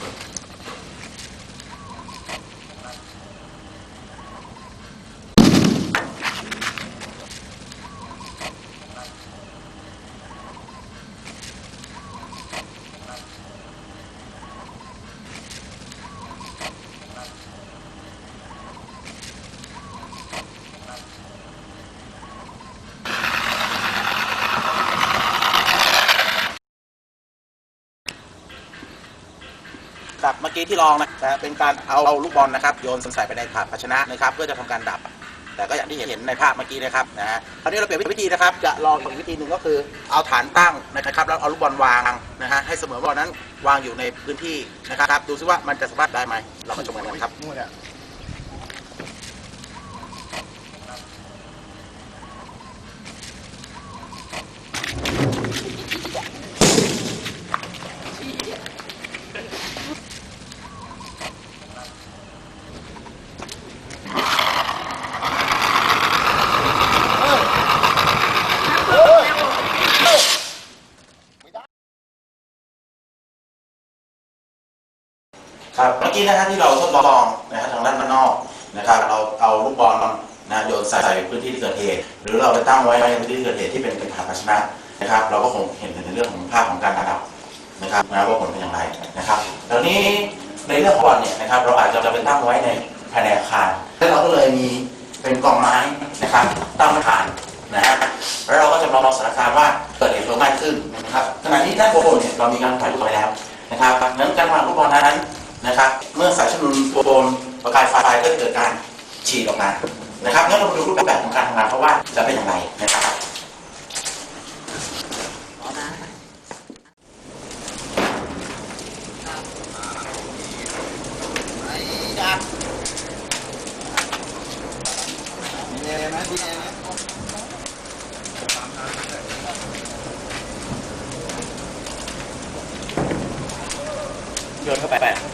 that. กี้ที่ลองนะแต่เป็นการเอาเอาลูกบอลนะครับโยนใส่ไปในถาดภาชนะนะครับเพื่อจะทำการดับ แต่ก็อย่างที่เห็นในภาพเมื่อกี้นะครับนะฮะคราวนี้เราเปลี่ยนวิธีนะครับ จะลองอีกวิธีหนึ่งก็คือเอาฐานตั้งนะครับแล้วเอาลูกบอลวางนะฮะให้เสมอบอลนั้นวางอยู่ในพื้นที่นะครับดูซิว่ามันจะสามารถได้ไหมเรามาชมกันนะครับ นู่นเนี่ย ครับเมื่อกี้นะฮะที่เราทดลองนะฮะทางด้านด้านนอกนะครับเราเอาลูกบอลนะโยนใส่พื้นที่ที่เกิดเหตุ หรือเราไปตั้งไว้ในพื้นที่เกิดเหตุที่เป็นเป็นถาดภาชนะนะครับ เราก็คงเห็นในเรื่องของภาพของการระดับนะครับนะว่าผลเป็นอย่างไรนะครับแล้วนี้ในเรื่องของบอลเนี่ยนะครับเราอาจจะจะไปตั้งไว้ในภายในอาคารแล้วเราก็เลยมีเป็นกองไม้นะครับตั้งฐานนะฮะแล้วเราก็จะลองสถานการณ์ว่าเกิดเหตุเพลิงไหม้ขึ้นนะครับขณะนี้ด้านบนเนี่ยเรามีการถ่ายรูปไว้แล้วนะครับนั้นการวางลูกบอลนั้น นะครับ เมื่อสารชนุนโฟนประกายไฟก็เกิดการฉีดออกมานะครับงั้นเราดูรูปแบบของการทำงานเพราะว่าจะเป็นอย่างไรนะครับโยนเข้าไป